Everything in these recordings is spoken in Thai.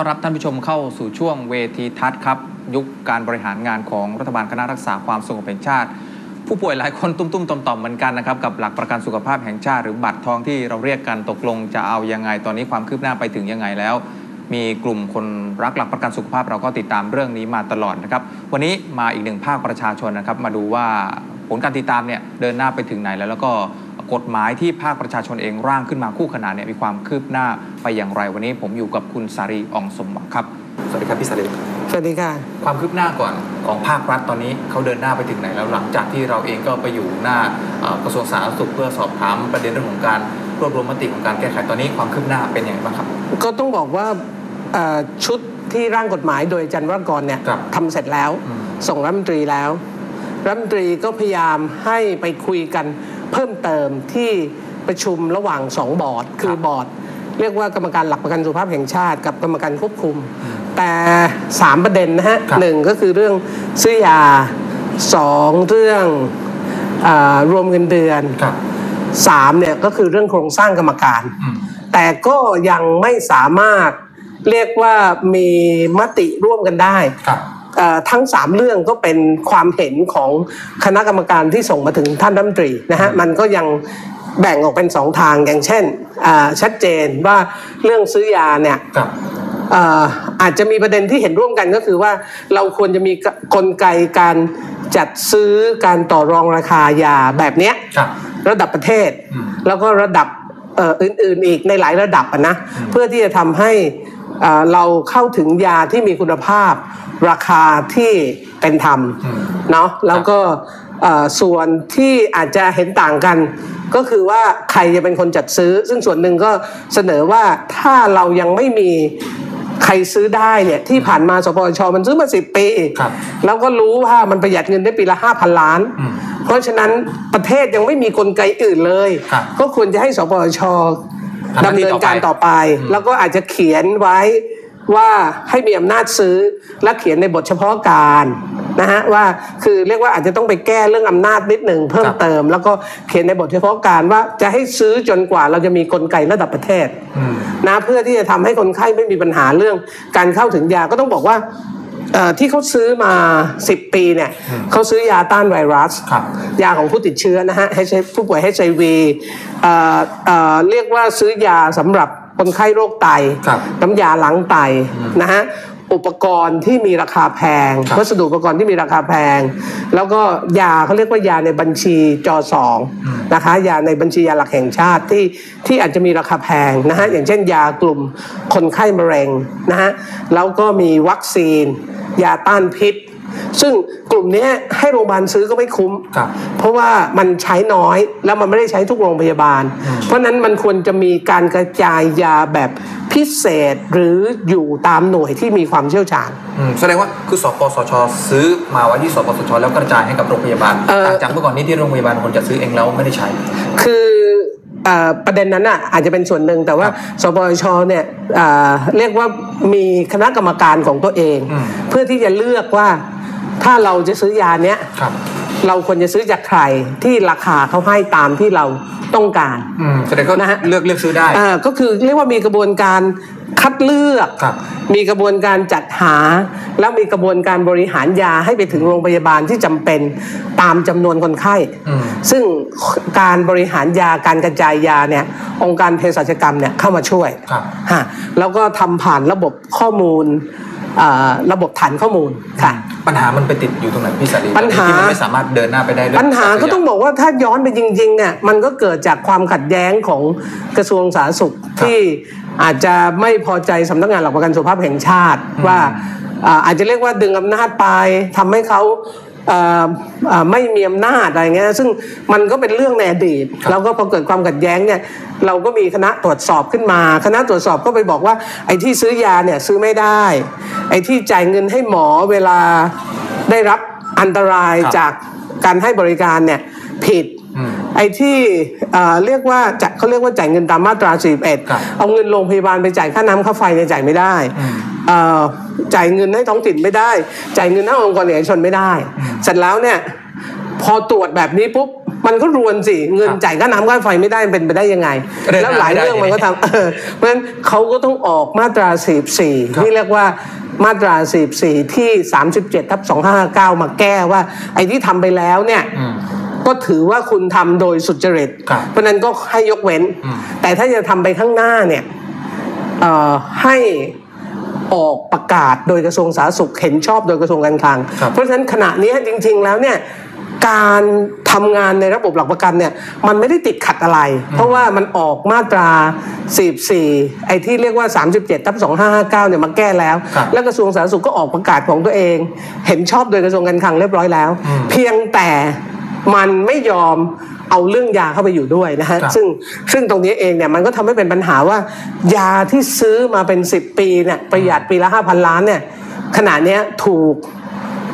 ต้อนรับท่านผู้ชมเข้าสู่ช่วงเวทีทัศน์ครับ ยุคการบริหารงานของรัฐบาลคณะรักษาความสงบแห่งชาติ ผู้ป่วยหลายคนตุ้มๆต่อมๆเหมือนกันนะครับกับหลักประกันสุขภาพแห่งชาติ หรือบัตรทองที่เราเรียกกันตกลงจะเอายังไง ตอนนี้ความคืบหน้าไปถึงยังไงแล้ว มีกลุ่มคนรักหลักประกันสุขภาพเราก็ติดตามเรื่องนี้มาตลอดนะครับวันนี้มาอีกหนึ่งภาคประชาชนนะครับมาดูว่าผลการติดตามเนี่ยเดินหน้าไปถึงไหนแล้วแล้วก็ กฎหมายที่ภาคประชาชนเองร่างขึ้นมาคู่ขนานเนี่ยมีความคืบหน้าไปอย่างไร วันนี้ผมอยู่กับคุณสารีอองสมหวังครับ สวัสดีครับพี่สารีสวัสดีค่ะ ความคืบหน้าก่อนของภาครัฐตอนนี้เขาเดินหน้าไปถึงไหนแล้วหลังจากที่เราเองก็ไปอยู่หน้าเอ่อกระทรวงสาธารณสุขเพื่อสอบถามประเด็นเรื่องของการรวบรวมมติของการแก้ไขตอนนี้ความคืบหน้าเป็นยังไงบ้างครับ ก็ต้องบอกว่าเอ่อชุดที่ร่างกฎหมายโดยอาจันวรากรเนี่ยครับทำเสร็จแล้วอืมส่งรัฐมนตรีแล้วรัฐมนตรีก็พยายามให้ไปคุยกัน เพิ่มเติมที่ประชุมระหว่างสองบอร์ด คือบอร์ด เรียกว่ากรรมการหลักประกันสุขภาพแห่งชาติ กับกรรมการควบคุม แต่สามประเด็นนะฮะครับหนึ่งก็คือเรื่องซื้อยาสองเรื่องอารวมเงินเดือนครับสามเนี่ยก็คือเรื่องโครงสร้างกรรมการอืมแต่ก็ยังไม่สามารถเรียกว่ามีมติร่วมกันได้ครับเอ่อ ทั้งสามเรื่องก็เป็นความเห็นของคณะกรรมการที่ส่งมาถึงท่านรัฐมนตรีนะฮะมันก็ยังแบ่งออกเป็นสองทางอย่างเช่นอ่าชัดเจนว่าเรื่องซื้อยาเนี่ยครับเอ่ออาจจะมีประเด็นที่เห็นร่วมกันก็คือว่าเราควรจะมีกลไกการจัดซื้อการต่อรองราคายาแบบเนี้ยครับระดับประเทศอืมแล้วก็ระดับเอ่ออื่นๆอีกในหลายระดับอะนะอืมเพื่อที่จะทำให้เอ่อเราเข้าถึงยาที่มีคุณภาพ ราคาที่เป็นธรรมอืมเนาะแล้วก็เอ่อส่วนที่อาจจะเห็นต่างกัน ก็คือว่าใครจะเป็นคนจัดซื้อ ซึ่งส่วนหนึ่งก็เสนอว่าถ้าเรายังไม่มีใครซื้อได้เนี่ยที่ผ่านมาสปชมันซื้อมาสิบปีครับแล้วก็รู้ว่ามันประหยัดเงินได้ปีละห้าพันล้านอืมเพราะฉะนั้นประเทศยังไม่มีกลไกอื่นเลยครับก็ควรจะให้สปชทำหน้าดำที่เนินต่อไปการต่อไปอืมแล้วก็อาจจะเขียนไว้ ว่าให้มีอำนาจซื้อและเขียนในบทเฉพาะการนะฮะว่าคือเรียกว่าอาจจะต้องไปแก้เรื่องอำนาจนิดหนึ่งเพิ่มเติม แล้วก็เขียนในบทเฉพาะการว่าจะให้ซื้อจนกว่าเราจะมีกลไกระดับประเทศอืมนะเพื่อที่จะทำให้คนไข้ไม่มีปัญหาเรื่องการเข้าถึงยาก็ต้องบอกว่าเอ่อที่เขาซื้อมา 10 ปีเนี่ยอืมเขาซื้อยาต้านไวรัสครับยาของผู้ติดเชื้อนะฮะ HIV ผู้ป่วย HIV เอ่อเอ่อเรียกว่าซื้อยาสำหรับ คนไข้โรคไตครับน้ำยาล้างไตนะฮะอุปกรณ์ที่มีราคาแพงครับวัสดุอุปกรณ์ที่มีราคาแพง แล้วก็ยาเขาเรียกว่ายาในบัญชีจอสองนะคะยาในบัญชียาหลักแห่งชาติที่ที่อาจจะมีราคาแพงนะฮะอย่างเช่น ยากลุ่มคนไข้มะเร็งนะฮะแล้วก็มีวัคซีน ยาต้านพิษ ซึ่งกลุ่มเนี้ยให้โรงพยาบาลซื้อก็ไม่คุ้มครับเพราะว่ามันใช้น้อยแล้วมันไม่ได้ใช้ทุกโรงพยาบาลอืมเพราะฉะนั้นมันควรจะมีการกระจายยาแบบพิเศษหรืออยู่ตามหน่วยที่มีความเชี่ยวชาญอืมแสดงว่าคือสปสช ซื้อมาไว้ที่สปสช แล้วกระจายให้กับโรงพยาบาลเอ่อต่างจากเมื่อก่อนนี้ที่โรงพยาบาลคนจะซื้อเองแล้วไม่ได้ใช้ คือเอ่อประเด็นนั้นอะอาจจะเป็นส่วนหนึ่งแต่ว่าครับสปชเนี่ยเอ่อเรียกว่ามีคณะกรรมการของตัวเองอืมเพื่อที่จะเลือกว่า ถ้าเราจะซื้อยาเนี้ยครับ เราควรจะซื้อจากใครที่ราคาเขาให้ตามที่เราต้องการอืมแสดงก็นะฮะเลือกเลือกซื้อได้อ่าก็คือเรียกว่ามีกระบวนการคัดเลือก ครับ มีกระบวนการจัดหา แล้วมีกระบวนการบริหารยาให้ไปถึงโรงพยาบาลที่จำเป็นตามจำนวนคนไข้ อืม ซึ่งการบริหารยาการกระจายยาเนี่ยองค์การเภสัชกรรมเนี่ยเข้ามาช่วยครับ ฮะแล้วก็ทำผ่านระบบข้อมูลอ่า ระบบฐานข้อมูลค่ะ ปัญหามันไปติดอยู่ตรงไหนพี่สารีปัญหาที่มันไม่สามารถเดินหน้าไปได้เรื่องปัญหาก็ต้องบอกว่าถ้าย้อนไปจริงๆเนี่ยมันก็เกิดจากความขัดแย้งของกระทรวงสาธารณสุขที่อาจจะไม่พอใจสำนักงานหลักประกันสุขภาพแห่งชาติว่าอ่าอาจจะเรียกว่าดึงอำนาจไปทำให้เขาเอ่อเอ่อ ไม่มีอำนาจอะไรเงี้ยซึ่งมันก็เป็นเรื่องในอดีตแล้วก็พอเกิดความขัดแย้งเนี่ยเราก็มีคณะตรวจสอบขึ้นมา คณะตรวจสอบก็ไปบอกว่า ไอ้ที่ซื้อยาเนี่ยซื้อไม่ได้ ไอ้ที่จ่ายเงินให้หมอเวลาได้รับอันตรายครับจากการให้บริการเนี่ยผิดอืมไอ้ที่เอ่อเรียกว่าจะเขาเรียกว่าจ่ายเงินตามมาตราครับ41 เอาเงินโรงพยาบาลไปจ่ายค่าน้ำค่าไฟเนี่ยจ่ายไม่ได้อืมเอ่อ จ่ายเงินให้ท้องถิ่นไม่ได้ จ่ายเงินให้องค์กรเอกชนไม่ได้ เสร็จแล้วเนี่ยพอตรวจแบบนี้ปุ๊บมันก็รวนสิเงินครับจ่ายค่าน้ำค่าไฟไม่ได้เป็นไปได้ยังไงเดินหน้าแล้วหลายไม่ได้เรื่องมันก็ทำเออเพราะฉะนั้นเขาก็ต้องออกมาตรา 44ครับที่เรียกว่ามาตรา 44 ที่ 37ทับ2559 มาแก้ว่า ไอ้ที่ทำไปแล้วเนี่ยอืมก็ถือว่าคุณทำโดยสุจริตครับเพราะฉะนั้นก็ให้ยกเว้นอืมแต่ถ้าจะทำไปข้างหน้าเนี่ยเอ่อให้ ออกประกาศโดยกระทรวงสาธารณสุขเห็นชอบโดยกระทรวงการคลังครับเพราะฉะนั้นขณะนี้จริง ๆ แล้วเนี่ยการทำงานในระบบหลักประกันเนี่ยมันไม่ได้ติดขัดอะไร เพราะว่ามันออกมาตรา 44 ไอ้ที่เรียกว่า 37ทับ2559 เนี่ยมาแก้แล้วครับแล้วกระทรวงสาธารณสุขก็ออกประกาศของตัวเอง เห็นชอบโดยกระทรวงการคลังเรียบร้อยแล้วอืมเพียงแต่มันไม่ยอม เอาเรื่องยาเข้าไปอยู่ด้วยนะฮะครับซึ่งซึ่งตรงนี้เองเนี่ยมันก็ทำให้เป็นปัญหาว่า ยาที่ซื้อมาเป็น 10 ปีเนี่ยประหยัดปีละ5,000ล้านเนี่ยขณะเนี้ยถูก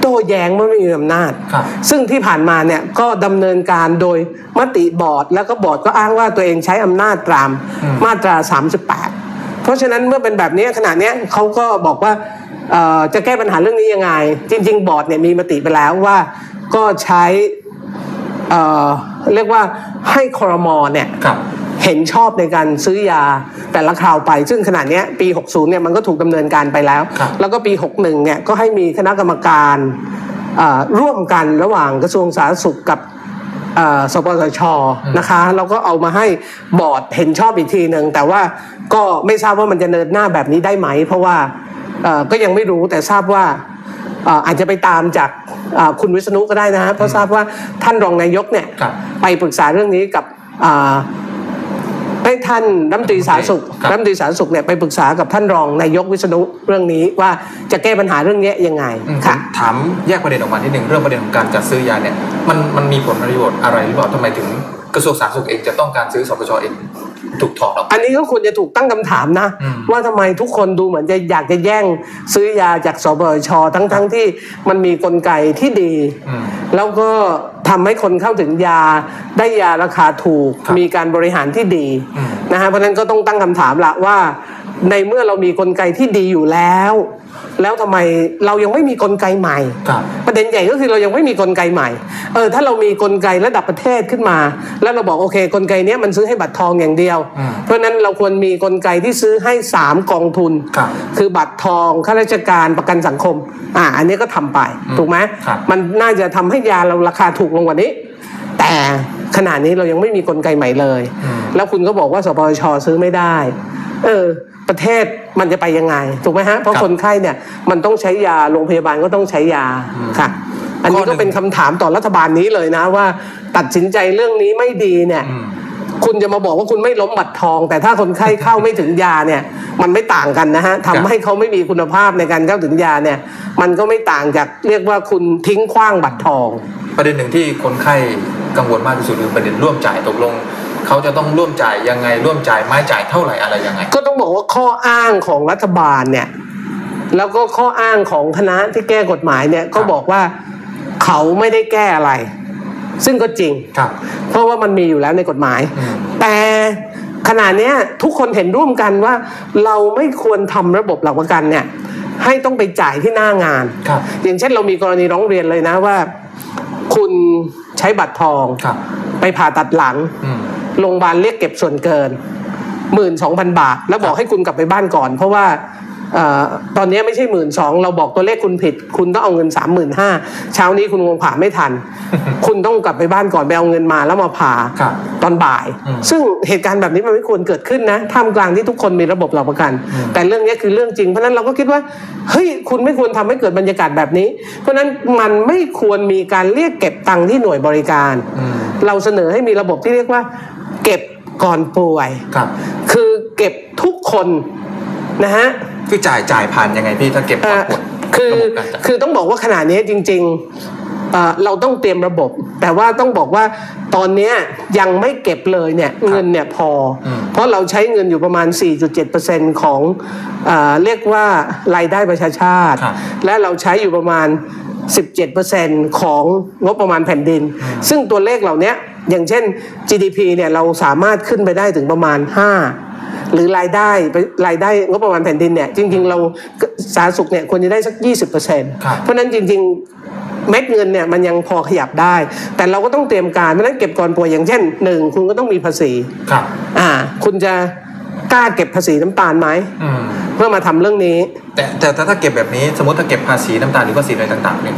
โต้แย้งว่าไม่มีอำนาจครับซึ่งที่ผ่านมาเนี่ยก็ดำเนินการโดยมติบอร์ด แล้วก็บอร์ดก็อ้างว่าตัวเองใช้อำนาจตามอืมมาตรา 38 เพราะฉะนั้นเมื่อเป็นแบบนี้ขณะเนี้ยเขาก็บอกว่าเอ่อจะแก้ปัญหาเรื่องนี้ยังไง จริง ๆ บอร์ดเนี่ยมีมติไปแล้วว่าก็ใช้ เอ่อเรียกว่าให้คอรมอเนี่ยครับเห็นชอบในการซื้อยาแต่ละคราวไป ซึ่งขณะเนี้ยปี 60 เนี่ยมันก็ถูกดำเนินการไปแล้วครับแล้วก็ปี 61 เนี่ยก็ให้มีคณะกรรมการเอ่อร่วมกันระหว่างกระทรวงสาธารณสุขกับเอ่อสปสชนะคะแล้วก็เอามาให้บอร์ดเห็นชอบอีกทีหนึ่งแต่ว่าก็ไม่ทราบว่ามันจะเดินหน้าแบบนี้ได้ไหม เพราะว่าเอ่อก็ยังไม่รู้แต่ทราบว่าเอ่ออาจจะไปตามจากเอ่อคุณวิษณุก็ได้นะฮะเพราะทราบว่าท่านรองนายกเนี่ยครับไปปรึกษาเรื่องนี้กับอ่าให้ท่านรัฐมนตรีสาธารณสุขครับรัฐมนตรีสาธารณสุขเนี่ยไปปรึกษากับท่านรองนายกวิษณุเรื่องนี้ว่าจะแก้ปัญหาเรื่องนี้ยังไงอืมค่ะถามแยกประเด็นออกมานิดหนึ่งเรื่องประเด็นของการจัดซื้อยาเนี่ยมันมันมีผลประโยชน์อะไรหรือเปล่าทำไมถึงกระทรวงสาธารณสุขเองจะต้องการซื้อสปชเอง ถูกถอดออกอันนี้ก็ควรจะถูกตั้งคำถามนะอืมว่าทำไมทุกคนดูเหมือนจะอยากจะแย่งซื้อยาจากสบชทั้งทั้งที่มันมีกลไกที่ดีอืมแล้วก็ทำให้คนเข้าถึงยาได้ยาราคาถูกครับมีการบริหารที่ดีอืมนะฮะเพราะฉะนั้นก็ต้องตั้งคำถามละว่า ในเมื่อเรามีกลไกที่ดีอยู่แล้ว แล้วทำไมเรายังไม่มีกลไกใหม่ครับประเด็นใหญ่ก็คือเรายังไม่มีกลไกใหม่เออถ้าเรามีกลไกระดับประเทศขึ้นมา แล้วเราบอกโอเค กลไกเนี้ยมันซื้อให้บัตรทองอย่างเดียวอืมเพราะฉะนั้นเราควรมีกลไกที่ซื้อให้สามกองทุนครับคือบัตรทองข้าราชการประกันสังคมอ่าอันนี้ก็ทำไปอืมถูกไหมครับมันน่าจะทำให้ยาเราราคาถูกลงกว่านี้ แต่ขณะนี้เรายังไม่มีกลไกใหม่เลยอืมแล้วคุณก็บอกว่าสปชซื้อไม่ได้ เออ ประเทศมันจะไปยังไง ถูกไหมฮะ เพราะครับคนไข้เนี่ยมันต้องใช้ยาโรงพยาบาลก็ต้องใช้ยาอืมค่ะ อันนี้ข้อหนึ่ก็งเป็นคำถามต่อรัฐบาลนี้เลยนะว่า ตัดสินใจเรื่องนี้ไม่ดีเนี่ยอืมคุณจะมาบอกว่าคุณไม่ล้มบัตรทอง แต่ถ้าคนไข้เข้าไม่ถึงยาเนี่ย มันไม่ต่างกันนะฮะครัทำบให้เขาไม่มีคุณภาพในการเข้าถึงยาเนี่ย มันก็ไม่ต่างจากเรียกว่าคุณทิ้งขว้างบัตรทอง ประเด็นหนึ่งที่คนไข้กังวลมากที่สุดคือประเด็นร่วมจ่ายตกลง เขาจะต้องร่วมจ่ายยังไงร่วมจ่ายไม้จ่ายเท่าไหร่อะไรยังไง ก็ต้องบอกว่าข้ออ้างของรัฐบาลเนี่ยแล้วก็ข้ออ้างของคณะที่แก้กฎหมายเนี่ยก็บอกว่าเขาไม่ได้แก้อะไร ซึ่งก็จริงครับ เพราะว่ามันมีอยู่แล้วในกฎหมายอืมแต่ขณะเนี้ยทุกคนเห็นร่วมกันว่า เราไม่ควรทำระบบหลักประกันเนี่ย ให้ต้องไปจ่ายที่หน้างานครับอย่างเช่นเรามีกรณีร้องเรียนเลยนะว่า คุณใช้บัตรทองครับไปผ่าตัดหลังอืม โรงพยาบาลเรียกเก็บส่วนเกินหมื่นสองพันบาท แล้วบอกให้คุณกลับไปบ้านก่อน เพราะว่าเอ่อตอนนี้ไม่ใช่หมื่นสองเราบอกตัวเลขคุณผิด คุณต้องเอาเงินสามหมื่นห้าเช้านี้คุณคงผ่าไม่ทัน คุณต้องกลับไปบ้านก่อนไปเอาเงินมาแล้วมาผ่าครับตอนบ่ายอืมซึ่งเหตุการณ์แบบนี้มันไม่ควรเกิดขึ้นนะท่ามกลางที่ทุกคนมีระบบหลักประกันอืมแต่เรื่องนี้คือเรื่องจริงเพราะฉะนั้นเราก็คิดว่าเฮ้ยคุณไม่ควรทำให้เกิดบรรยากาศแบบนี้ เพราะฉะนั้นมันไม่ควรมีการเรียกเก็บตังค์ที่หน่วยบริการอืมเราเสนอให้มีระบบที่เรียกว่า เก็บก่อนป่วย ครับ คือเก็บทุกคนนะฮะ คือจ่ายจ่ายผ่านยังไงพี่ถ้าเก็บก่อนปวดคือระบบการจ่าย คือต้องบอกว่าขณะนี้จริงๆเอ่อเราต้องเตรียมระบบ แต่ว่าต้องบอกว่าตอนเนี้ยยังไม่เก็บเลยเนี่ยเงินเนี่ยพออม เพราะเราใช้เงินอยู่ประมาณ 4.7%ของเอ่อเรียกว่ารายได้ประชาชาติ ครับ และเราใช้อยู่ประมาณ 17%ของงบประมาณแผ่นดิน ซึ่งตัวเลขเหล่านี้ อย่างเช่น GDP เนี่ยเราสามารถขึ้นไปได้ถึงประมาณ 5 หรือรายได้รายได้งบประมาณแผ่นดินเนี่ยจริง ๆ เราสาธารณสุขเนี่ยควรจะได้สัก 20%ครับเพราะฉะนั้นจริง ๆ เม็ดเงินเนี่ยมันยังพอขยับได้ แต่เราก็ต้องเตรียมการเพราะฉะนั้นเก็บก่อนป่วยอย่างเช่นหนึ่งคุณก็ต้องมีภาษีครับอ่า คุณจะกล้าเก็บภาษีน้ำตาลไหมอืมเพื่อมาทำเรื่องนี้แต่แต่แต่ถ้าเก็บแบบนี้สมมติถ้าเก็บภาษีน้ำตาลหรือภาษีอะไรต่างๆเนี่ย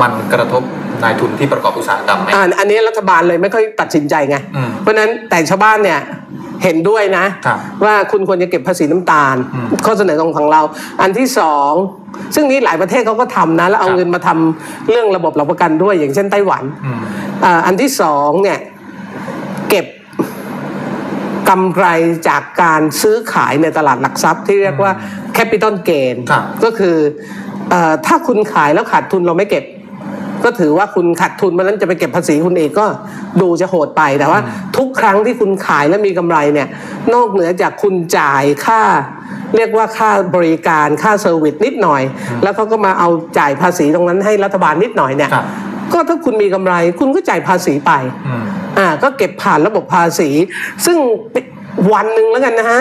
มันกระทบ นายทุนที่ประกอบอุตสาหกรรมไหมอ่าอันนี้รัฐบาลเลยไม่ค่อยตัดสินใจไง อืม เพราะฉะนั้นแต่ชาวบ้านเนี่ยเห็นด้วยนะ ครับว่าคุณควรจะเก็บภาษีน้ำตาล อืมข้อเสนอของของเรา อันที่สองซึ่งนี้หลายประเทศเขาก็ทำนะ แล้วเอาครับ เงินมาทำเรื่องระบบหลักประกันด้วย อย่างเช่นไต้หวัน อืม อ่าอันที่สองเนี่ยเก็บกำไรจากการซื้อขายในตลาดหลักทรัพย์ที่เรียกว่า capital gain ครับ ก็คือเออถ้าคุณขายแล้วขาดทุนเราไม่เก็บ ก็ถือว่าคุณขาดทุนมันนั้นจะไปเก็บภาษีคุณเองก็ดูจะโหดไปแต่ว่า ทุกครั้งที่คุณขายแล้วมีกำไรเนี่ยนอกเหนือจากคุณจ่ายค่า เรียกว่าค่าบริการค่าเซอร์วิสนิดหน่อย แล้วเขาก็มาเอาจ่ายภาษีตรงนั้นให้รัฐบาลนิดหน่อยเนี่ยครับก็ถ้าคุณมีกำไรคุณก็จ่ายภาษีไปอืมอ่าก็เก็บผ่านระบบภาษี ซึ่งวันหนึ่งแล้วกันนะฮะ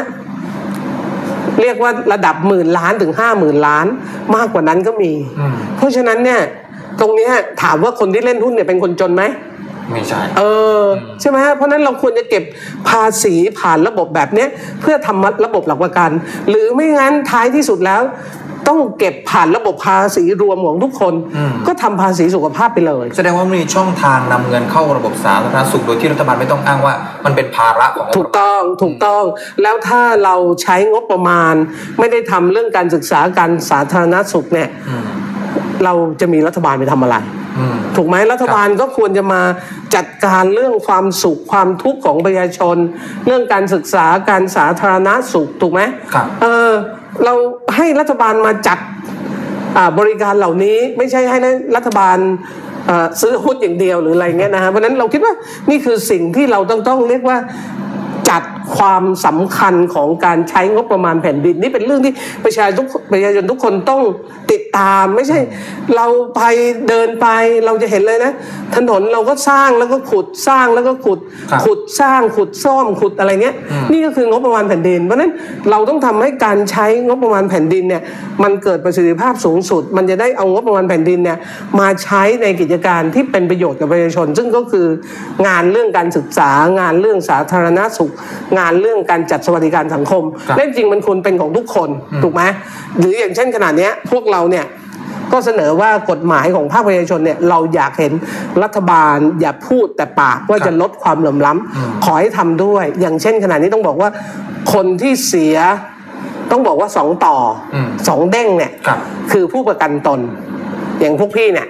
เรียกว่าระดับหมื่นล้านถึงห้าหมื่นล้าน มากกว่านั้นก็มีอืมเพราะฉะนั้นเนี่ย ตรงเนี้ยถามว่าคนที่เล่นหุ้นเนี่ยเป็นคนจนไหมไม่ใช่เออใช่ไหมฮะเพราะฉะนั้นเราควรจะเก็บภาษีผ่านระบบแบบเนี้ยเพื่อทำระบบหลักประกัน หรือไม่งั้นท้ายที่สุดแล้ว ต้องเก็บผ่านระบบภาษีรวมของทุกคน อืม ก็ทำภาษีสุขภาพไปเลย แสดงว่ามีช่องทางนำเงินเข้าระบบสาธารณสุขโดยที่รัฐบาลไม่ต้องอ้างว่า มันเป็นภาระของถูกต้องถูกต้องแล้วถ้าเราใช้งบประมาณ ไม่ได้ทำเรื่องการศึกษาการสาธารณสุขเนี่ย อืม เราจะมีรัฐบาลไปทำอะไรอืมถูกไหมรัฐบาลก็ควรจะมาจัดการเรื่องความสุขความทุกข์ของประชาชน เรื่องการศึกษาการสาธารณสุขถูกไหมครับเออเราให้รัฐบาลมาจัดอ่าบริการเหล่านี้ไม่ใช่ให้รัฐบาลเอ่อซื้อหุ้นอย่างเดียวหรืออะไรเงี้ยนะฮะเพราะฉะนั้นเราคิดว่านี่คือสิ่งที่เราต้องต้องเรียกว่าจัด ความสำคัญของการใช้งบประมาณแผ่นดิน นี่เป็นเรื่องที่ประชาทุกประชาชนทุกคนต้องติดตามไม่ใช่ เราไปเดินไปเราจะเห็นเลยนะ ถนนเราก็สร้างแล้วก็ขุดสร้างแล้วก็ขุดครับขุดสร้างขุดซ่อมขุดอะไรเงี้ยอืมนี่ก็คืองบประมาณแผ่นดิน เพราะฉะนั้นเราต้องทำให้การใช้งบประมาณแผ่นดินเนี่ยมันเกิดประสิทธิภาพสูงสุด มันจะได้เอางบประมาณแผ่นดินเนี่ยมาใช้ในกิจการที่เป็นประโยชน์กับประชาชน ซึ่งก็คืองานเรื่องการศึกษางานเรื่องสาธารณสุขงานเรื่องการจัดสวัสดิการสังคมครับและจริงๆมันควรเป็นของทุกคนถูกไหมหรืออย่างเช่นขนาดเนี้ยพวกเราเนี่ยก็เสนอว่ากฎหมายของภาคประชาชนเนี่ยเราอยากเห็นรัฐบาลอย่าพูดแต่ปากว่าครับจะลดความเหลื่อมล้ำอืมขอให้ทำด้วย อย่างเช่นขณะนี้ต้องบอกว่าคนที่เสียต้องบอกว่าสองต่ออมสองเด้งเนี่ยครับคือผู้ประกันตน อย่างพวกพี่เนี่ย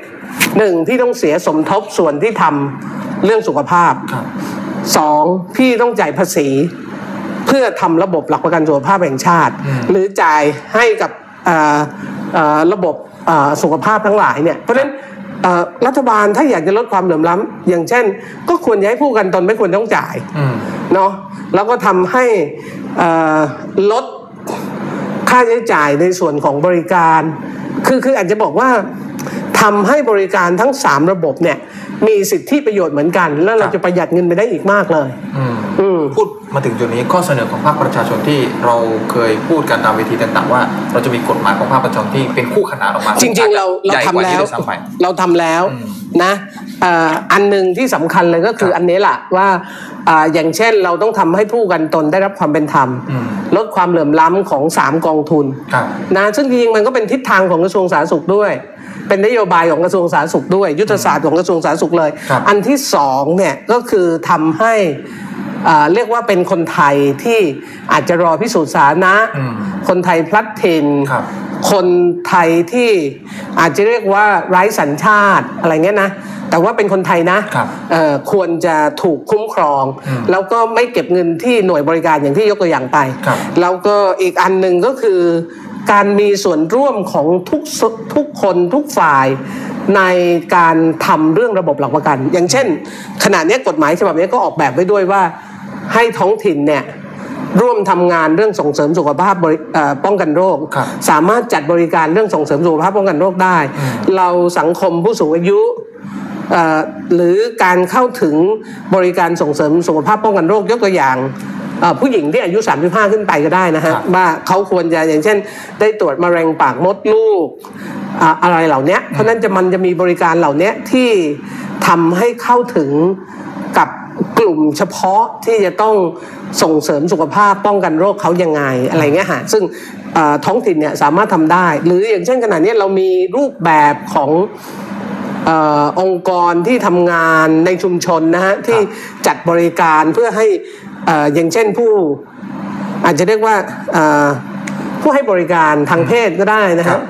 หนึ่งพี่ต้องเสียสมทบส่วนที่ทำเรื่องสุขภาพครับสองพี่ต้องจ่ายภาษี เพื่อทำระบบหลักประกันสุขภาพแห่งชาติอืมหรือจ่ายให้กับเอ่อเอ่อระบบเอ่อสุขภาพทั้งหลายเนี่ยเพราะฉะนั้นเอ่อรัฐบาลถ้าอยากจะลดความเหลื่อมล้ำอย่างเช่น ก็ควรจะให้ผู้ประกันตนไม่ควรต้องจ่ายอืมเนาะแล้วก็ทำให้เอ่อลดค่าใช้จ่ายในส่วนของบริการ คือคืออาจจะบอกว่าทำให้บริการทั้ง 3 ระบบเนี่ยมีสิทธิประโยชน์เหมือนกัน แล้วเราครับจะประหยัดเงินไปได้อีกมากเลยอืมอืม พูดมาถึงจุดนี้ข้อเสนอของภาคประชาชนที่เราเคยพูดกันตามเวทีต่างๆ ว่า เราจะมีกฎหมายของภาคประชาชนที่เป็นคู่ขนานออกมา จริง ๆ เราเราใหญ่กทำว่าแล้นี้วด้วยซ้ำไปเราทำแล้วอืมนะเอ่ออันหนึ่งที่สำคัญเลยก็คือครับอันนี้แหละว่าอ่าอย่างเช่นเราต้องทำให้ผู้ประกันตนได้รับความเป็นธรรมอืมลดความเหลื่อมล้ำของ 3 กองทุนครับนะซึ่งจริงๆมันก็เป็นทิศทางของกระทรวงสาธารณสุขด้วย เป็นนโยบายของกระทรวงสาธารณสุขด้วย ยุทธศาสตร์ของกระทรวงสาธารณสุขเลยครับอันที่สองเนี่ยก็คือทำให้อ่า เรียกว่าเป็นคนไทยที่อาจจะรอพิสูจน์สาธารณะอืมคนไทยพลัดถิ่นครับคนไทยที่อาจจะเรียกว่าไร้สัญชาติอะไรเงี้ยนะแต่ว่าเป็นคนไทยนะครับเอ่อควรจะถูกคุ้มครองอืมแล้วก็ไม่เก็บเงินที่หน่วยบริการอย่างที่ยกตัวอย่างไปครับแล้วก็อีกอันหนึ่งก็คือการมีส่วนร่วมของทุกสทุกคนทุกฝ่ายในการทำเรื่องระบบหลักประกัน อย่างเช่น ขณะเนี้ยกฎหมายฉบับนี้ก็ออกแบบไว้ด้วยว่า ให้ท้องถิ่นเนี่ยร่วมทำงานเรื่องส่งเสริมสุขภาพบริเอ่อป้องกันโรคครับสามารถจัดบริการเรื่องส่งเสริมสุขภาพป้องกันโรคได้อืมเราสังคมผู้สูงอายุเอ่อหรือการเข้าถึงบริการส่งเสริมสุขภาพป้องกันโรคยกตัวอย่างเอ่อผู้หญิงที่อายุ 35 ขึ้นไปก็ได้นะฮะครับว่าเขาควรจะอย่างเช่น ได้ตรวจมะเร็งปากมดลูกอ่าอะไรเหล่าเนี้ยเพราะฉะนั้นจะมันจะมีบริการเหล่าเนี้ยที่ทำให้เข้าถึงกับ กลุ่มเฉพาะที่จะต้องส่งเสริมสุขภาพป้องกันโรคเขายังไงอะไรเงี้ยฮะซึ่งท้องถิ่นเนี่ยสามารถทำได้ หรืออย่างเช่นขณะนี้เรามีรูปแบบขององค์กรที่ทำงานในชุมชนนะฮะที่จัดบริการเพื่อให้ออย่างเช่นผู้อาจจะเรียกว่าอ ผู้ให้บริการทางเพศก็ได้นะครัฮะบ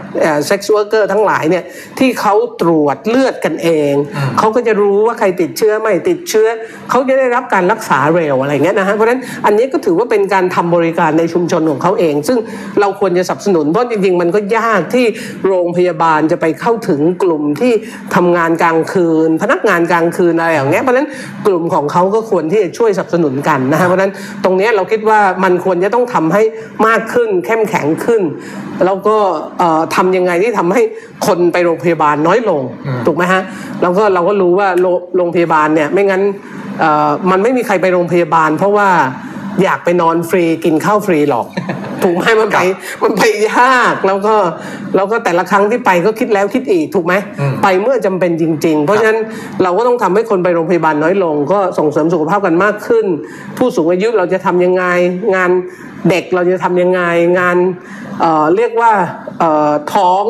เซ็กซ์ r ว r ร์เกอร์ทั้งหลายเนี่ยที่เขาตรวจเลือดกันเองอืมเขาก็จะรู้ว่าใครติดเชื้อไม่ติดเชื้อ เขาจะได้รับการรักษาเร็วอะไรเงี้ยนะฮะเพราะฉะนั้นอันนี้ก็ถือว่าเป็นการทำบริการในชุมชนของเขาเอง ซึ่งเราควรจะสนับสนุนเพราะจริง ๆ มันก็ยากที่โรงพยาบาลจะไปเข้าถึงกลุ่มที่ทำงานกลางคืน พนักงานกลางคืนอะไรอย่างเงี้ยเพราะฉะนั้นกลุ่มของเขาก็ควรที่จะช่วยสนับสนุนกันนะฮะเพราะฉะนั้นตรงเนี้ยเราคิดว่ามันควรจะต้องทำให้มากขึ้นเข้มแข็งขึ้น แล้วก็เอ่อทำยังไงที่ทำให้คนไปโรงพยาบาลน้อยลงอืมถูกไหมฮะแล้วก็เราก็รู้ว่าโรโรงพยาบาลเนี่ยไม่งั้นเอ่อมันไม่มีใครไปโรงพยาบาล เพราะว่า อยากไปนอนฟรีกินข้าวฟรีหรอกถูกไหมมันไปมันไปยากแล้วก็แล้วก็แต่ละครั้งที่ไปก็คิดแล้วคิดอีกถูกไหมอืมไปเมื่อจำเป็นจริง ๆ เพราะฉะนั้นเราก็ต้องทำให้คนไปโรงพยาบาลน้อยลง ก็ส่งเสริมสุขภาพกันมากขึ้น ผู้สูงอายุเราจะทำยังไง งานเด็กเราจะทำยังไงงานเอ่อเรียกว่าเอ่อท้อง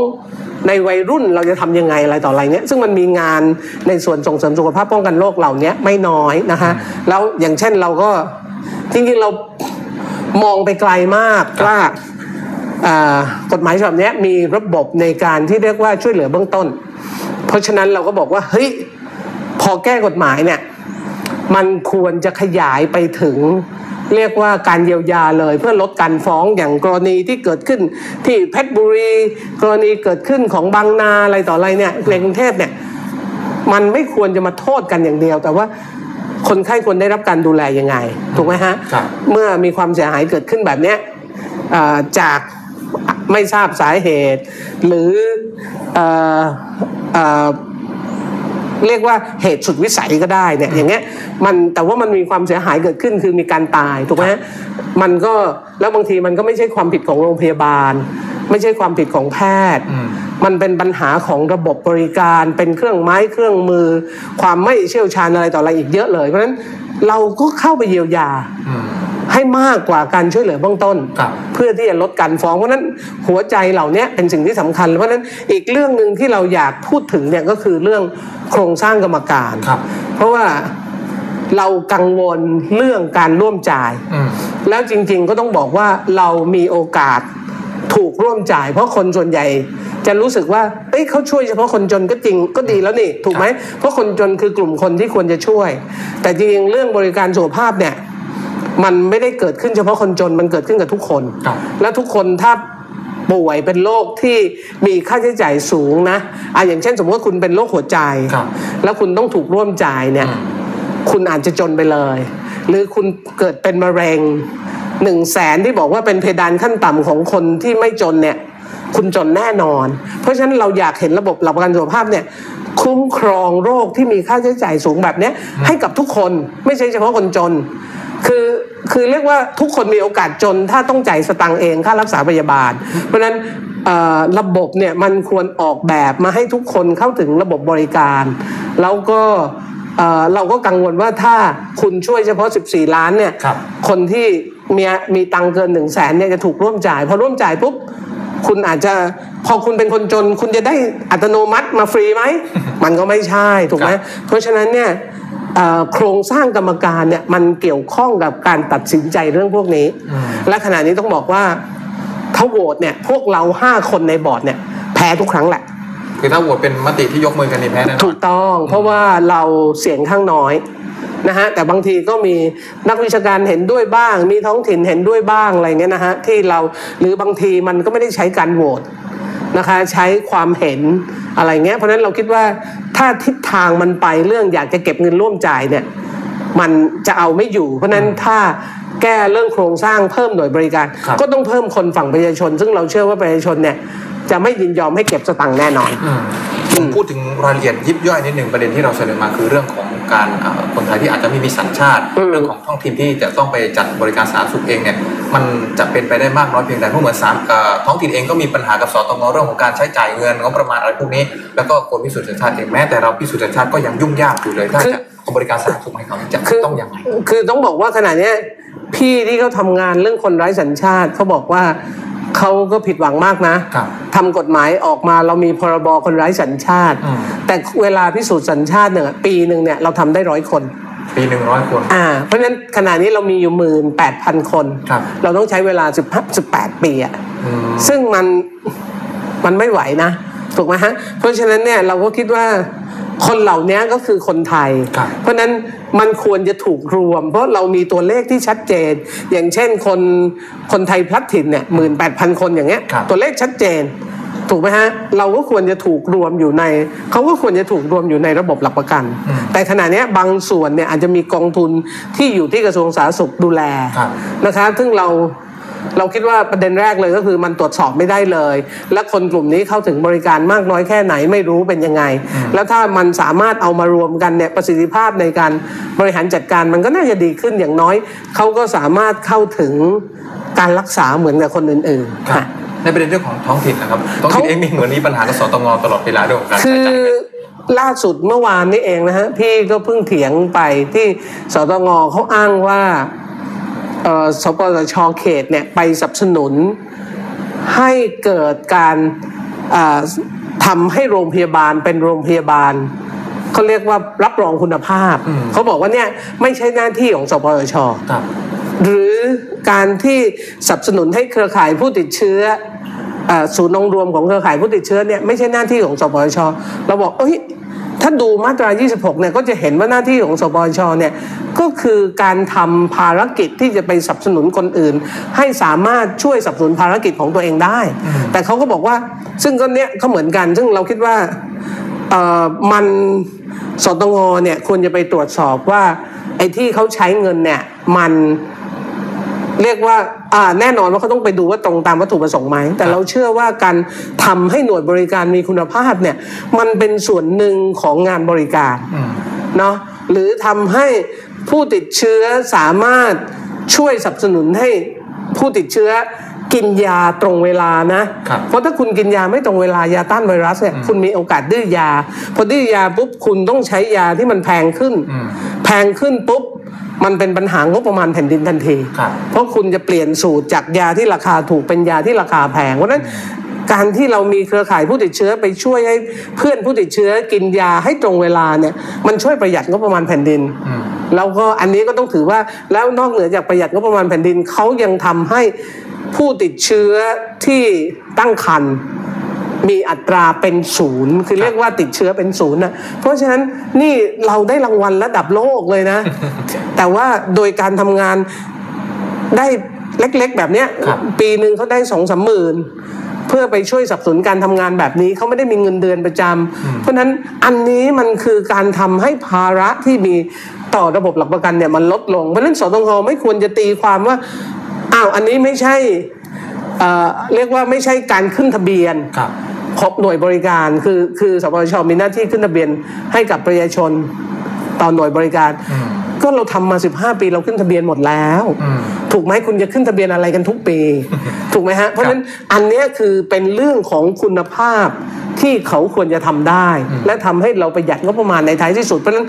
ในวัยรุ่นเราจะทำยังไงอะไรต่ออะไรเนี้ยซึ่งมันมีงานในส่วนส่งเสริมสุขภาพป้องกันโรคเหล่านี้ไม่น้อยนะคะแล้วอย่างเช่นเราก็ จริงๆเรามองไปไกลมากว่าอ่ากฎหมายฉบับเนี้ยมีระบบในการที่เรียกว่าช่วยเหลือเบื้องต้น เพราะฉะนั้นเราก็บอกว่าเฮ้ยพอแก้กฎหมายเนี่ยมันควรจะขยายไปถึงเรียกว่าการเยียวยาเลยเพื่อลดการฟ้องอย่างกรณีที่เกิดขึ้นที่เพชรบุรี กรณีเกิดขึ้นของบางนาอะไรต่ออะไรเนี่ยในกรุงเทพเนี่ยมันไม่ควรจะมาโทษกันอย่างเดียว แต่ว่า คนไข้ควรได้รับการดูแลยังไงถูกไหมฮะครับเมื่อมีความเสียหายเกิดขึ้นแบบเนี้ยเอ่อจากไม่ทราบสาเหตุ หรือเอ่อเอ่อเรียกว่าเหตุสุดวิสัยก็ได้เนี่ยอย่างเงี้ยมันแต่ว่ามันมีความเสียหายเกิดขึ้นคือมีการตายถูกไหมฮะมันก็แล้วบางทีมันก็ไม่ใช่ความผิดของโรงพยาบาล ไม่ใช่ความผิดของแพทย์อื มมันเป็นปัญหาของระบบบริการ เป็นเครื่องไม้เครื่องมือ ความไม่เชี่ยวชาญอะไรต่ออะไรอีกเยอะเลย เพราะฉะนั้นเราก็เข้าไปเยียวยาอืมให้มากกว่าการช่วยเหลือเบื้องต้นครับเพื่อที่จะลดการฟ้องเพราะฉะนั้นหัวใจเหล่านี้เป็นสิ่งที่สำคัญ เพราะฉะนั้นอีกเรื่องหนึ่งที่เราอยากพูดถึงเนี่ยก็คือเรื่องโครงสร้างกรรมการครับเพราะว่าเรากังวลเรื่องการร่วมจ่ายอืมแล้วจริงๆก็ต้องบอกว่าเรามีโอกาสถูกร่วมจ่าย เพราะคนส่วนใหญ่ จะรู้สึกว่าเอ้ยเขาช่วยเฉพาะคนจนก็จริงก็ดีแล้วนี่ถูกไหมเพราะคนจนคือกลุ่มคนที่ควรจะช่วย แต่จริงๆเรื่องบริการสุขภาพเนี่ยมันไม่ได้เกิดขึ้นเฉพาะคนจนมันเกิดขึ้นกับทุกคนครับและทุกคนถ้าป่วยเป็นโรคที่มีค่าใช้จ่ายสูงนะอะอย่างเช่น สมมติว่าคุณเป็นโรคหัวใจครับแล้วคุณต้องถูกร่วมจ่ายเนี่ยอืมคุณอาจจะจนไปเลย หรือคุณเกิดเป็นมะเร็งหนึ่งแสนที่บอกว่าเป็นเพดานขั้นต่ำของคนที่ไม่จนเนี่ย คุณจนแน่นอน เพราะฉะนั้นเราอยากเห็นระบบหลักประกันสุขภาพเนี่ยคุ้มครองโรคที่มีค่าใช้จ่ายสูงแบบเนี้ยให้กับทุกคนไม่ใช่เฉพาะคนจน คือคือเรียกว่าทุกคนมีโอกาสจน ถ้าต้องจ่ายสตังค์เองค่ารักษาพยาบาล เพราะฉะนั้นเอ่อระบบเนี่ยมันควรออกแบบมาให้ทุกคนเข้าถึงระบบบริการ แล้วก็เอ่อเราก็กังวลว่าถ้าคุณช่วยเฉพาะ 14 ล้านเนี่ยครับคนที่มีมีตังค์เกิน1นึ่งแสนเนี่ยจะถูกร่วมจ่ายพอร่วมจ่ายปุ๊บ คุณอาจจะพอคุณเป็นคนจน คุณจะได้อัตโนมัติมาฟรีไหม มันก็ไม่ใช่ถูกไหมครับเพราะฉะนั้นเนี่ยเอ่อโครงสร้างกรรมการเนี่ยมันเกี่ยวข้องกับการตัดสินใจเรื่องพวกนี้อืมและขณะนี้ต้องบอกว่าถ้าโหวตเนี่ยพวกเราห้าคนในบอร์ดเนี่ยแพ้ทุกครั้งแหละคือถ้าโหวตเป็นมติที่ยกมือกันนี่แพ้แน่นอถูนกต้อง เพราะว่าเราเสียงข้างน้อย นะฮะแต่บางทีก็มีนักวิชาการเห็นด้วยบ้าง มีท้องถิ่นเห็นด้วยบ้างอะไรเงี้ยนะฮะที่เราหรือบางทีมันก็ไม่ได้ใช้การโหวตนะคะใช้ความเห็นอะไรเงี้ยเพราะฉะนั้นเราคิดว่าถ้าทิศทางมันไปเรื่องอยากจะเก็บเงินร่วมจ่ายเนี่ยมันจะเอาไม่อยู่ เพราะฉะนั้นถ้าแก้เรื่องโครงสร้างเพิ่มหน่วยบริการครับก็ต้องเพิ่มคนฝั่งประชาชน ซึ่งเราเชื่อว่าประชาชนเนี่ยจะไม่ยินยอมให้เก็บสตังค์แน่นอน ผมพูดถึงรายละเอียดยิบย่อยนิดหนึ่งประเด็นที่เราเสนอมาคือเรื่องของการเอ่อคนไทยที่อาจจะไม่มีสัญชาติอืมเรื่องของท้องถิ่นที่จะต้องไปจัดบริการสาธารณสุขเองเนี่ยมันจะเป็นไปได้มากน้อยเพียงใดเพราะเหมือนสามเอ่อท้องถิ่นเองก็มีปัญหากับสตงเรื่องของการใช้จ่ายเงินงบประมาณอะไรพวกนี้ แล้วก็คนพิสูจน์สัญชาติเองแม้แต่เราพิสูจน์สัญชาติก็ยังยุ่งยากอยู่เลยถ้าจะเอาบริการสาธารณสุขให้เขาจะคือต้องยังไงคือต้องบอกว่าขณะเนี้ยพี่ที่เขาทำงานเรื่องคนไร้สัญชาติเขาบอกว่า เขาก็ผิดหวังมากนะครับทำกฎหมายออกมาเรามีพรบคนไร้สัญชาติอืมแต่เวลาพิสูจน์สัญชาติเนี่ยปีหนึ่งเนี่ยเราทำได้ร้อยคนปีหนึ่งร้อยคนอ่าเพราะฉะนั้นขณะนี้เรามีอยู่หมื่นแปดพันคนครับเราต้องใช้เวลาสิบสิบแปดปีอะอืมซึ่งมันมันไม่ไหวนะถูกไหมฮะเพราะฉะนั้นเนี่ยเราก็คิดว่า คนเหล่านี้ก็คือคนไทยครับเพราะฉะนั้นมันควรจะถูกรวม เพราะเรามีตัวเลขที่ชัดเจน อย่างเช่นคนคนไทยพลัดถิ่นเนี่ยหมื่นแปดพันคนอย่างเงี้ยครับตัวเลขชัดเจน ถูกไหมฮะ เราก็ควรจะถูกรวมอยู่ในเขาก็ควรจะถูกรวมอยู่ในระบบหลักประกันอืมแต่ขณะเนี้ยบางส่วนเนี่ยอาจจะมีกองทุนที่อยู่ที่กระทรวงสาธารณสุขดูแลครับนะคะซึ่งเรา เราคิดว่าประเด็นแรกเลยก็คือมันตรวจสอบไม่ได้เลย และคนกลุ่มนี้เข้าถึงบริการมากน้อยแค่ไหนไม่รู้เป็นยังไง แล้วถ้ามันสามารถเอามารวมกันเนี่ยประสิทธิภาพในการบริหารจัดการมันก็น่าจะดีขึ้นอย่างน้อยเขาก็สามารถเข้าถึงการรักษาเหมือนกับคนอื่นๆครับค่ะในประเด็นเรื่องของท้องถิ่นนะครับท้องถิ่นเขาเองมีเหมือนมีปัญหากับสตงตลอดเวลาเรื่องของการคืใช้อจ่ายเงินล่าสุดเมื่อวานนี้เองนะฮะพี่ก็เพิ่งเถียงไปที่สตงเขาอ้างว่าเอ่อ สปสชเขตเนี่ยไปสนับสนุนให้เกิดการเอ่อทำให้โรงพยาบาลเป็นโรงพยาบาลเขาเรียกว่ารับรองคุณภาพอืมเขาบอกว่าเนี่ยไม่ใช่หน้าที่ของสปสชครับหรือการที่สนับสนุนให้เครือข่ายผู้ติดเชื้อเอ่อศูนย์รวมของเครือข่ายผู้ติดเชื้อเนี่ยไม่ใช่หน้าที่ของสปสชเราบอกเอ้ย ถ้าดูมาตรา 26 เนี่ยก็จะเห็นว่าหน้าที่ของสปสชเนี่ยก็คือการทำภารกิจที่จะไปสนับสนุนคนอื่น ให้สามารถช่วยสนับสนุนภารกิจของตัวเองได้ แต่เขาก็บอกว่าซึ่งก็เนี้ยเขาเหมือนกัน ซึ่งเราคิดว่าเอ่อมันสตงเนี่ยควรจะไปตรวจสอบว่าไอ้ที่เขาใช้เงินเนี่ยมัน เรียกว่าอ่าแน่นอนว่าเขาต้องไปดูว่าตรงตามวัตถุประสงค์ไหมแต่เราเชื่อว่าการทำให้หน่วยบริการมีคุณภาพเนี่ยมันเป็นส่วนหนึ่งของงานบริการอืมเนาะหรือทำให้ผู้ติดเชื้อสามารถช่วยสนับสนุนให้ผู้ติดเชื้อกินยาตรงเวลานะครับเพราะถ้าคุณกินยาไม่ตรงเวลายาต้านไวรัสเนี่ยคุณมีโอกาสดื้อยา พอดื้อยาปุ๊บคุณต้องใช้ยาที่มันแพงขึ้นอืมแพงขึ้นปุ๊บ มันเป็นปัญหางบประมาณแผ่นดินทันทีครับเพราะคุณจะเปลี่ยนสูตรจากยาที่ราคาถูกเป็นยาที่ราคาแพงเพราะฉะนั้นการที่เรามีเครือข่ายผู้ติดเชื้อไปช่วยให้เพื่อนผู้ติดเชื้อกินยาให้ตรงเวลาเนี่ยมันช่วยประหยัดงบประมาณแผ่นดินอืมแล้วก็อันนี้ก็ต้องถือว่าแล้วนอกเหนือจากประหยัดงบประมาณแผ่นดินเขายังทำให้ผู้ติดเชื้อที่ตั้งครรภ์ มีอัตราเป็นศูนย์คือเรียกว่าติดเชื้อเป็นศูนย์นะเพราะฉะนั้นนี่เราได้รางวัลระดับโลกเลยนะ แต่ว่าโดยการทำงานได้เล็กๆ แบบเนี้ยครับปีหนึ่งเขาได้สองสามหมื่นเพื่อไปช่วยสนับสนุนการทำงานแบบนี้เขาไม่ได้มีเงินเดือนประจำเพราะฉะนั้นอันนี้มันคือการทำให้ภาระที่มีต่อระบบหลักประกันเนี่ยมันลดลง เพราะฉะนั้นสตงไม่ควรจะตีความว่าอ้าวอันนี้ไม่ใช่เอ่อเรียกว่าไม่ใช่การขึ้นทะเบียน ครับของหน่วยบริการคือคือสปสชมีหน้าที่ขึ้นทะเบียนให้กับประชาชนต่อหน่วยบริการอืมก็เราทำมา 15 ปีเราขึ้นทะเบียนหมดแล้วอืมถูกไหมคุณจะขึ้นทะเบียนอะไรกันทุกปี ถูกไหมฮะเพราะฉะนั้นอันเนี้ยคือเป็นเรื่องของคุณภาพที่เขาควรจะทำได้ และทำให้เราประหยัดงบประมาณในท้ายที่สุด เพราะฉะนั้น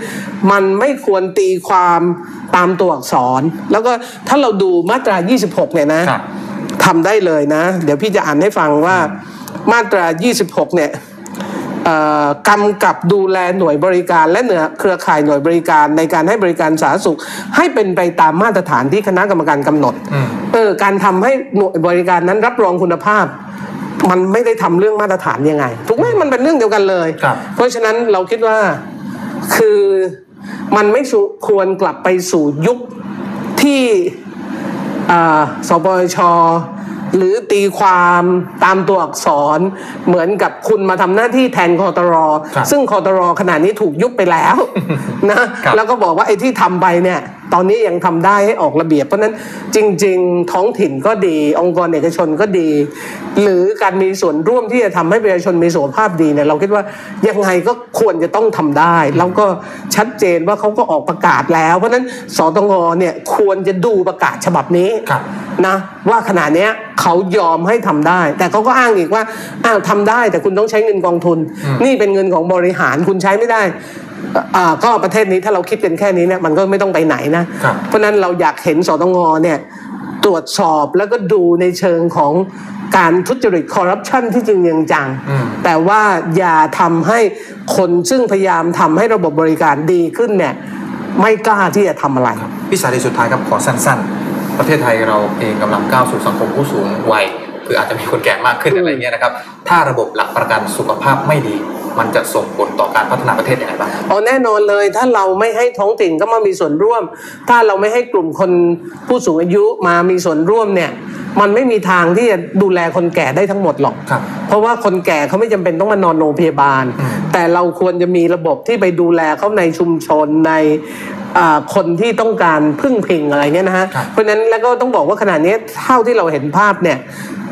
มันไม่ควรตีความตามตัวอักษร แล้วก็ถ้าเราดูมาตรา 26 เนี่ยนะครับทำได้เลยนะ เดี๋ยวพี่จะอ่านให้ฟังว่า มาตรา 26 เนี่ยเอ่อกำกับดูแลหน่วยบริการและเหนือเครือข่ายหน่วยบริการในการให้บริการสาธารณสุข ให้เป็นไปตามมาตรฐานที่คณะกรรมการกำหนดอืมเออการทำให้หน่วยบริการนั้นรับรองคุณภาพ มันไม่ได้ทำเรื่องมาตรฐานยังไงถูกไหมมันเป็นเรื่องเดียวกันเลยครับเพราะฉะนั้นเราคิดว่าคือมันไม่สุควรกลับไปสู่ยุคที่อ่าสปช หรือตีความตามตัวอักษรเหมือนกับคุณมาทำหน้าที่แทนคอตรครับซึ่งคอตรขณะนี้ถูกยุบไปแล้วนะครับแล้วก็บอกว่าไอ้ที่ทำไปเนี่ย ตอนนี้ยังทำได้ให้ออกระเบียบ เพราะฉะนั้นจริง ๆ ท้องถิ่นก็ดี องค์กรเอกชนก็ดี หรือการมีส่วนร่วมที่จะทำให้ประชาชนมีสุขภาพดีเนี่ยเราคิดว่ายังไงก็ควรจะต้องทำได้ แล้วก็ชัดเจนว่าเขาก็ออกประกาศแล้ว เพราะฉะนั้นสตงเนี่ยควรจะดูประกาศฉบับนี้ครับนะว่าขณะเนี้ยเขายอมให้ทำได้ แต่เขาก็อ้างอีกว่าอ้าวทำได้แต่คุณต้องใช้เงินกองทุนอืมนี่เป็นเงินของบริหารคุณใช้ไม่ได้อ่า ก็ประเทศนี้ถ้าเราคิดกันแค่นี้เนี่ยมันก็ไม่ต้องไปไหนนะครับเพราะฉะนั้นเราอยากเห็นสตงเนี่ยตรวจสอบแล้วก็ดูในเชิงของการทุจริตคอร์รัปชันที่จริงยังจังอืมแต่ว่าอย่าทำให้คนซึ่งพยายามทำให้ระบบบริการดีขึ้นเนี่ยไม่กล้าที่จะทำอะไร พี่สารีสุดท้ายครับขอสั้น ๆ ประเทศไทยเราเองกำลังก้าวสู่สังคมผู้สูงวัยคืออาจจะมีคนแก่มากขึ้นอืมอะไรเงี้ยนะครับ ถ้าระบบหลักประกันสุขภาพไม่ดี มันจะส่งผลต่อการพัฒนาประเทศยังไงบ้างอ๋อแน่นอนเลยถ้าเราไม่ให้ท้องถิ่นก็มามีส่วนร่วม ถ้าเราไม่ให้กลุ่มคนผู้สูงอายุมามีส่วนร่วมเนี่ยมันไม่มีทางที่จะดูแลคนแก่ได้ทั้งหมดหรอกครับเพราะว่าคนแก่เขาไม่จำเป็นต้องมานอนโรงพยาบาลอืมแต่เราควรจะมีระบบที่ไปดูแลเขาในชุมชนในอ่า คนที่ต้องการพึ่งพิงอะไรเงี้ยนะฮะครับเพราะฉะนั้นแล้วก็ต้องบอกว่าขณะนี้เท่าที่เราเห็นภาพเนี่ย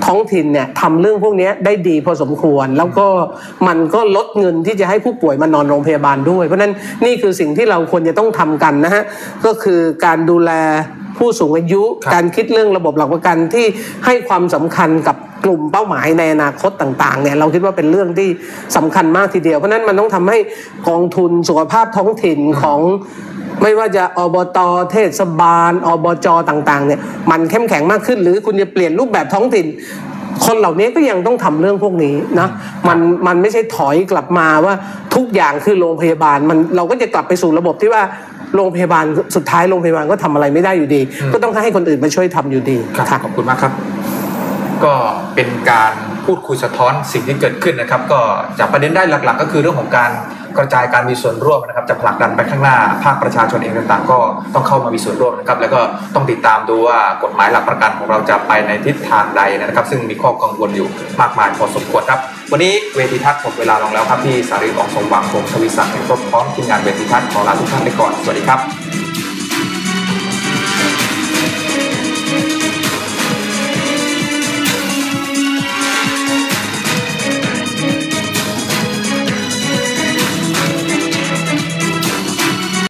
ท้องถิ่นเนี่ยทำเรื่องพวกนี้ได้ดีพอสมควร แล้วก็มันก็ลดเงินที่จะให้ผู้ป่วยมานอนโรงพยาบาลด้วย เพราะฉะนั้นนี่คือสิ่งที่เราควรจะต้องทำกันนะฮะก็คือการดูแลผู้สูงอายุครับการคิดเรื่องระบบหลักประกันที่ให้ความสำคัญกับกลุ่มเป้าหมายในอนาคตต่างๆเนี่ยเราคิดว่าเป็นเรื่องที่สำคัญมากทีเดียว เพราะฉะนั้นมันต้องทำให้กองทุนสุขภาพท้องถิ่นของ ไม่ว่าจะอบตเทศบาล อบจต่างๆเนี่ยมันเข้มแข็งมากขึ้น หรือคุณจะเปลี่ยนรูปแบบท้องถิ่น คนเหล่านี้ก็ยังต้องทำเรื่องพวกนี้นะมันมันไม่ใช่ถอยกลับมาว่าทุกอย่างคือโรงพยาบาลมันเราก็จะกลับไปสู่ระบบที่ว่าโรงพยาบาลสุดท้ายโรงพยาบาลก็ทำอะไรไม่ได้อยู่ดี ก็ต้องให้คนอื่นมาช่วยทำอยู่ดีครับค่ะขอบคุณมากครับ ก็เป็นการ พูดคุยสะท้อนสิ่งที่เกิดขึ้นนะครับ ก็จากประเด็นได้หลัก ๆ ก็คือเรื่องของการกระจายการมีส่วนร่วมนะครับจะผลักดันไปข้างหน้าภาคประชาชนเองต่างๆ ก็ต้องเข้ามามีส่วนร่วมนะครับ แล้วก็ต้องติดตามดูว่ากฎหมายหลักประกันของเราจะไปในทิศทางใดนะครับ ซึ่งมีข้อกังวลอยู่มากมายพอสมควรครับ วันนี้เวทีทัศน์หมดเวลาลงแล้วครับพี่สารีอองสมหวังผมทวีศักดิ์เห็นครบพร้อมทีมงานเวทีทัศน์ขอลาทุกท่านไปก่อนสวัสดีครับ